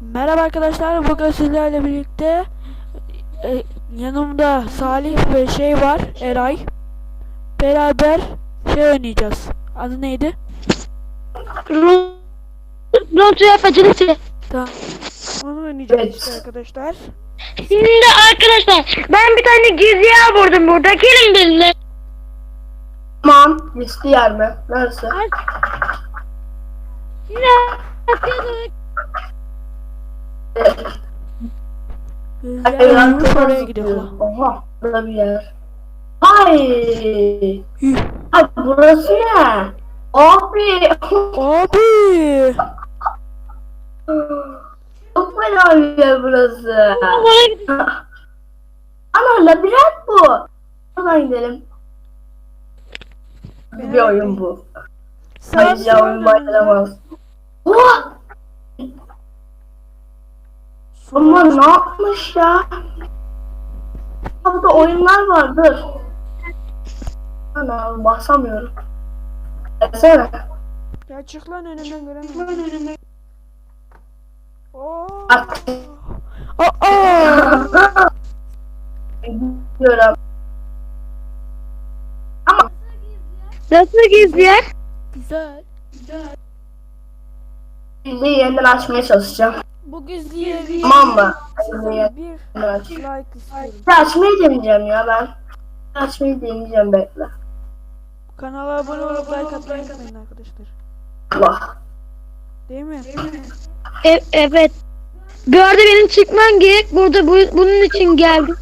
Merhaba arkadaşlar, bugün sizlerle birlikte e, yanımda Salih ve şey var, Eray. Beraber şey oynayacağız. Adı neydi? Rontaya facility. Tamam. Onu oynayacağız Evet. işte arkadaşlar. Şimdi arkadaşlar ben bir tane gizli yer buldum burada. Gelin benimle. Tamam. Riskli yer mi? Neresi? Yine Bizler oraya gidiyor. Oha. Burada bir yer. Ay. Yuh. Abi burası ne? Abi. Abi! Çok fena bir yer burası. Ana labirent bu. Buradan gidelim. Bir oyun bu. Hayır ya oyun başlamaz. Oha! Ne yapmış ya? Burada oyunlar var dur. Ana basamıyorum. Gelsene. Ya çık lan önümden göremiyorum. Oo. Aa! Diyorum. Ama Nasıl gizli yer? Güzel. bildiği yeniden açmaya çalışacağım. Bu gizliye Tamam mı? Bir like istiyorum. Bir açmayı deneyeceğim ya ben. Bir Açmayı deneyeceğim bekle. Kanala abone olup like atmayı unutmayın arkadaşlar. Allah. Değil mi? E- evet. Bu arada benim çıkmam gerek. Burada bu, bunun için geldim.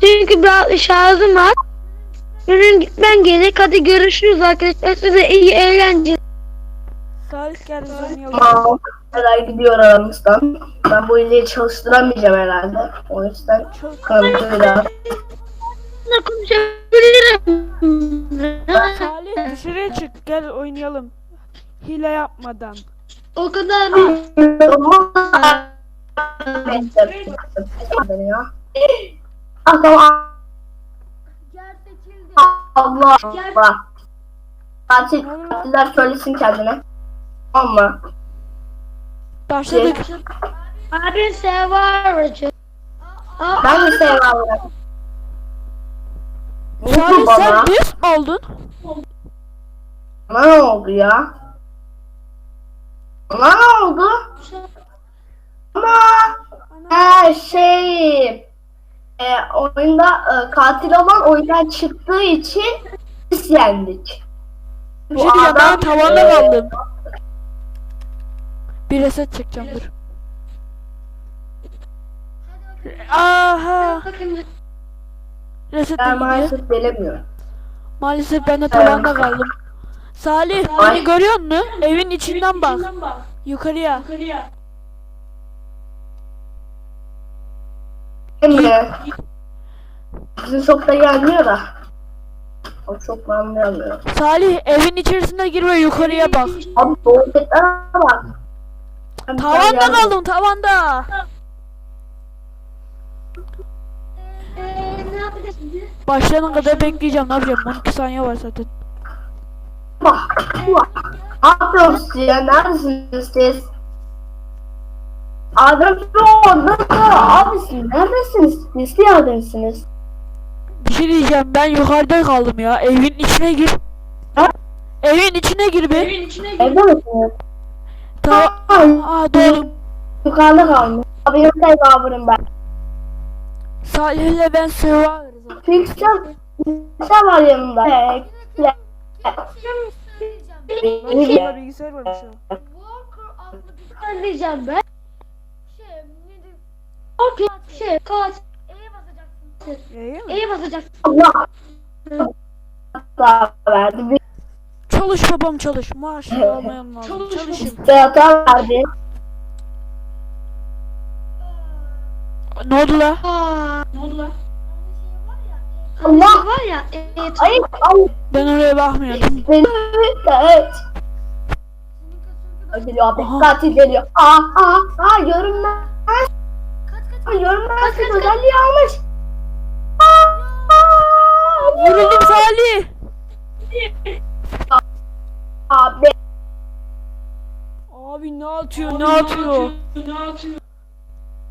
Çünkü biraz şarjım var. Benim gitmem gerek. Hadi görüşürüz arkadaşlar. Size iyi eğlenceler. Geldi. Tamam. Herhalde gidiyor aramızdan. Ben bu illeyi çalıştıramayacağım herhalde. O yüzden Çok kanıtıyla. Ne konuşabilirim? Salih dışarıya çık gel oynayalım. Hile yapmadan. O kadar. Ah. Allah Allah. Tatil tatiller söylesin kendine. Mı? Başladık. Abi sen var mısın? Ben de sevmem. Salih Ne bana? sen düz mü oldun? Bana ne oldu ya? Bana ne oldu? Ama her şey e, oyunda e, katil olan oyundan çıktığı için biz yendik. Bir şey diyeceğim ben tavanda kaldım. Bir reset çekeceğim dur. Aha. Reset Ben maalesef gelemiyorum. Maalesef ben de tavanda kaldım. Salih beni görüyor musun? Evin içinden bak. Yukarıya. Emre. Bizim çok da gelmiyor da. O çok anlayamıyor. Salih evin içerisine gir ve yukarıya bak. Abi tuvaletlere bak. Ben Tavanda kaldım tavanda. ne yapacaksın? Başlayana kadar bekleyeceğim ne yapacağım 12 saniye var zaten. Bak. Ne siz ya? Neredesiniz siz? Adam orada. Abi siz neredesiniz? Siz neredesiniz? Bir şey diyeceğim ben yukarıda kaldım ya evin içine gir. Ha? Evin içine gir be. Evde misiniz? Tamam. Aa doğru. Yukarıda kalmış. Abi yok tezahürüm ben. Salih'le ben Survivor'ız. Fiksel. Fiksel var yanımda. Bekle. Burada bilgisayar varmış ya. Ne diyeceğim ben? Okey. Şey, kaç. İyi mi? İyi basacaksın. Allah. Hata verdi. Çalış babam çalış. Maaş almayan lazım. Çalışın. de hata verdi. Ne oldu la? Aa, Allah. Var ya. E, e, Ay Allah. Ben oraya bakmıyordum. Beni evet. Ay, Geliyor abi. Aha. Katil geliyor. Aa aa aa görünmez. Aa, Görünmez bir özelliği almış. Aa, Vuruldum Salih. Abi. Abi ne atıyor ne atıyor?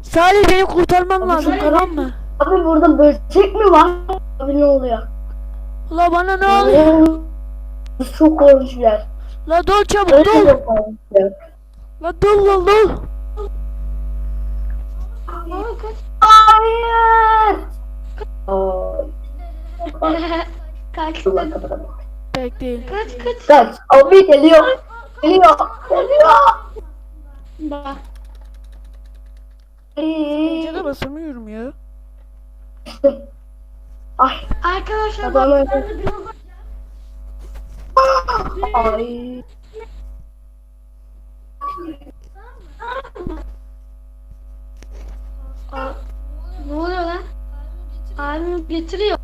Salih beni kurtarman lazım tamam mı? Abi burada böcek mi var? Abi ne oluyor? La bana ne oluyor? Çok korkunç bir yer. La dol çabuk Öyle dol. La dol la dol. Hayır. Kaç. Pek değil. Kaç kaç. Kaç. Abi geliyor. Geliyor. Geliyor. Bak. Ay. Cana basamıyorum ya. Ay. Arkadaşlar bak. Ay. Aa, Ne oluyor lan? Abim getiriyor.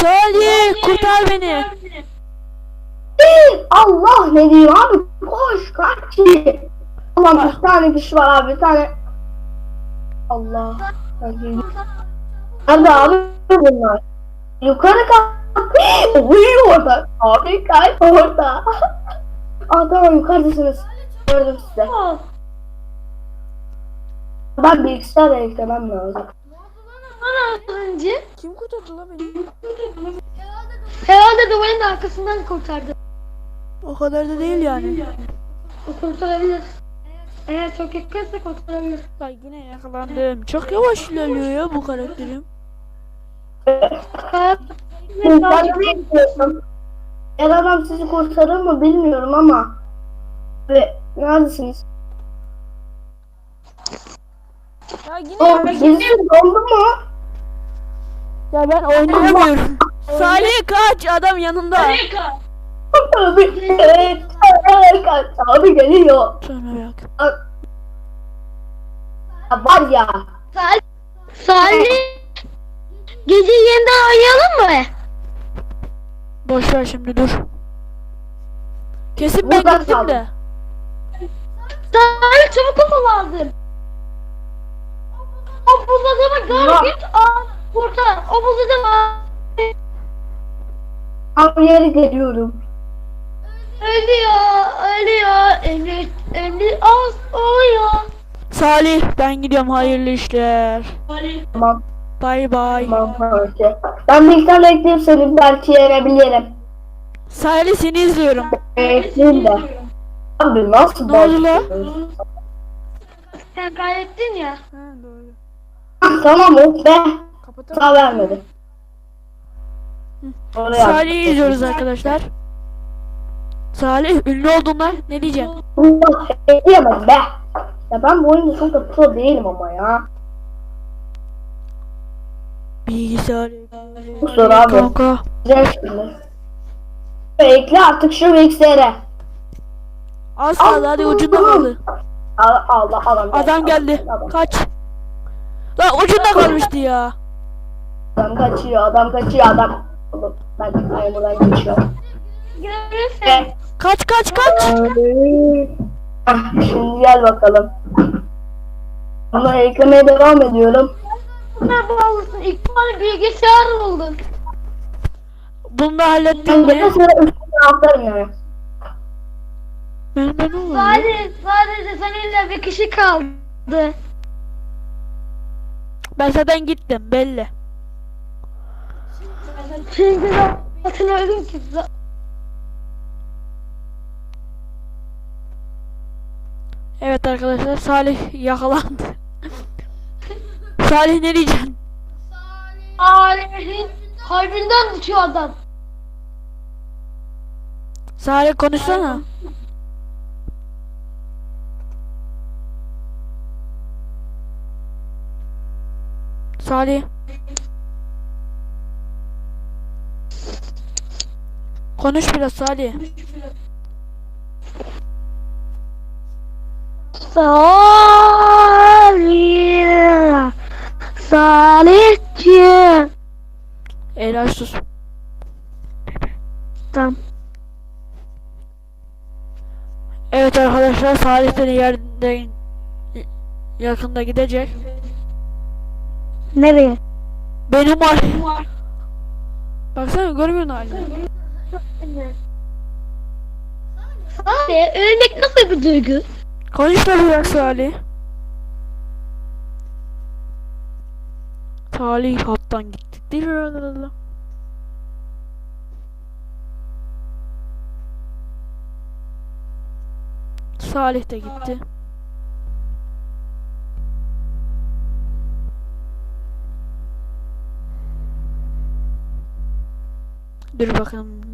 Salih kurtar beni. Allah ne diyor abi? Koş kaç. Ulan bir tane kişi var abi bir tane. Allah. Nerede abi bunlar? Yukarı kalk. Uyuyor orada. Abi kaç orada. Aa tamam yukarıdasınız. Gördüm size. Ben bilgisayarla eklemem lazım. Bana önce Kim kurtardı la beni? herhalde duvarın arkasından kurtardı. O kadar da değil yani. O kurtarabilir. Eğer çok yakınsa kurtarabilir. La yine yakalandım. Çok yavaş ilerliyor ya bu karakterim. Ben de bilmiyorum. Eğer adam sizi kurtarır mı bilmiyorum ama. Ve neredesiniz? Ya yine Oh, birisi dondu mu? Ya ben oynayamıyorum. Salih kaç adam yanında. Abi, evet, abi geliyor. Sonra bak. Ya var ya. Salih. Salih. Gece yeniden oynayalım mı? Boş ver şimdi dur. Kesin ben Buradan gittim de. Salih çabuk olma lazım. O buzladığımı gör git al kurtar. O buzladığımı Abi yeri geliyorum. Ölüyor, ölüyor, ölüyor, ölüyor, az oluyor. Salih ben gidiyorum hayırlı işler. Tamam, Bay bay. tamam, okey. Ben bilgisayarla ekleyip seni belki yenebilirim. Salih seni izliyorum. Ekleyeyim de. Abi nasıl Ne oldu lan? Sen kaybettin ya. Ha doğru. Tamam oh be. Kapatalım. Sağ vermedi. Salih'i izliyoruz arkadaşlar. Salih ünlü oldun lan. Ne diyeceksin? Allah ekleyemem be. Ya ben bu oyunda çok da pro değilim ama ya. Bilgisayar. Çok zor abi. Kanka. Güzel şimdi. Ekle artık şu bilgisayara. Az kaldı hadi ucunda kaldı. Allah Allah adam geldi. Adam geldi. Adam, Kaç. La ucunda kalmıştı ya. adam kaçıyor adam kaçıyor adam. Ben ben buradan geçiyorum. Görürsen. Kaç kaç kaç. Ah, şimdi gel bakalım. Bunu eklemeye devam ediyorum. Ne bağlısın? İlk tane bilgisayar buldun. Bunu da hallettin Ben de mi? sonra üstüne atlarım yani. Ben ben ne oluyor? Sadece, sadece seninle bir kişi kaldı. Ben zaten gittim belli. Çünkü zaten öldüm ki. Evet arkadaşlar Salih yakalandı. Salih ne diyeceksin? Alev'in kalbinden uçuyor adam. Salih konuşsana. Salih. Konuş biraz Salih. Salih. Salihciğim. huysuz. Tamam. Evet arkadaşlar Salih de yerde yakında gidecek. Nereye? Benim halim. Baksana görmüyorsun halini. Abi ölmek nasıl bir duygu? Konuşma biraz Salih. Salih hattan gitti. Dirararara. Salih de gitti. Dur bakalım.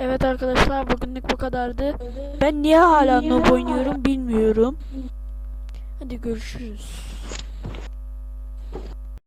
Evet arkadaşlar bugünlük bu kadardı. Ben niye hala noob oynuyorum bilmiyorum. Hadi görüşürüz.